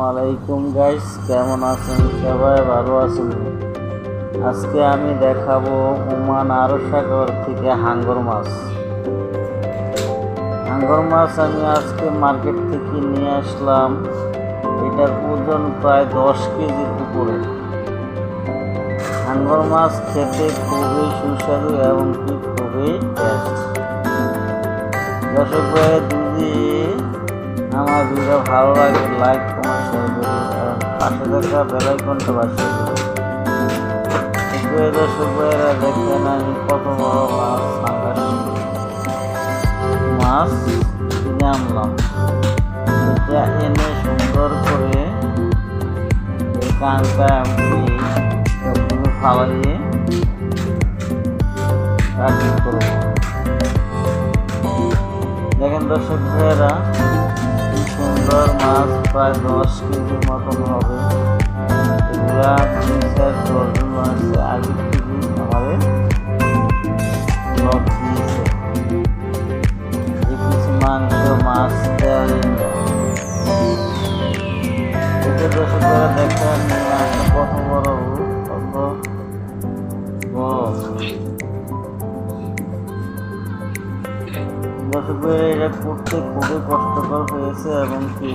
আলাইকুম গাইস কেমন আছেন সবাই? ভালো আছেন? আজকে আমি দেখাবো ওমান আরও সাগর থেকে হাঙ্গর মাছ। হাঙ্গর মাছ আমি আজকে মার্কেট থেকে নিয়ে আসলাম। এটার ওজন প্রায় দশ কেজির উপরে হাঙ্গর মাছ খেতে খুবই সুস্বাদু এবং খুবই দর্শক ভাই যদি আমার ভিডিও ভালো লাগে লাইক পাশে থাকা বেলাইকনটা আমি কত মাছ কিনে আনলাম এটা এনে সুন্দর করে কানটা আমি সবগুলো ফালাইয়ে দর্শক ভাইয়েরা সুন্দর মাছ প্রায় দশ কেজির মতন হবে। এগুলা তিন চার বড় বড়। দর্শকের এটা করতে খুবই কষ্টকর হয়েছে এবং কি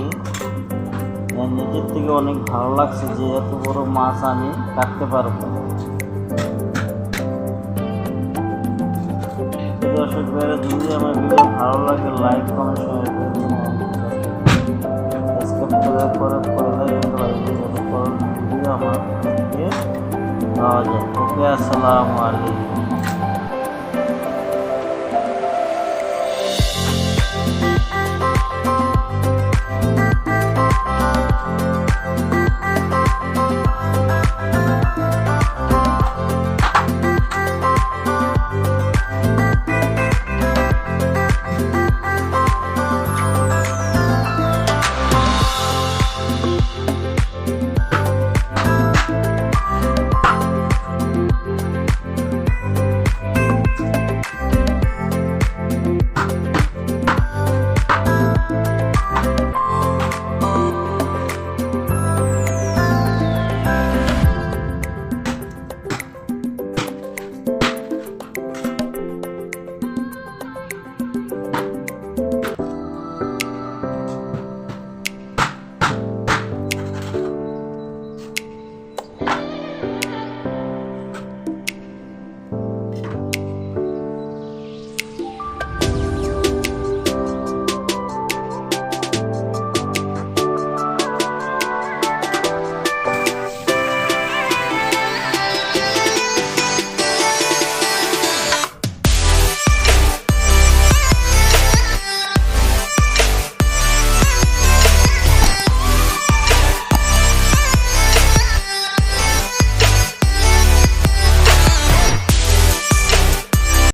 নিজের থেকে অনেক ভালো লাগছে যে এত বড় মাছ আমি কাটতে পারব। দর্শক ভাইয়েরা যদি আমার ভিডিও ভালো লাগে, লাইক, কমেন্ট, শেয়ার করে দিন। সাবস্ক্রাইব করার পরে পরে লাইক ভিডিও আমার পাওয়া যায় ওকে, আসসালামু আলাইকুম।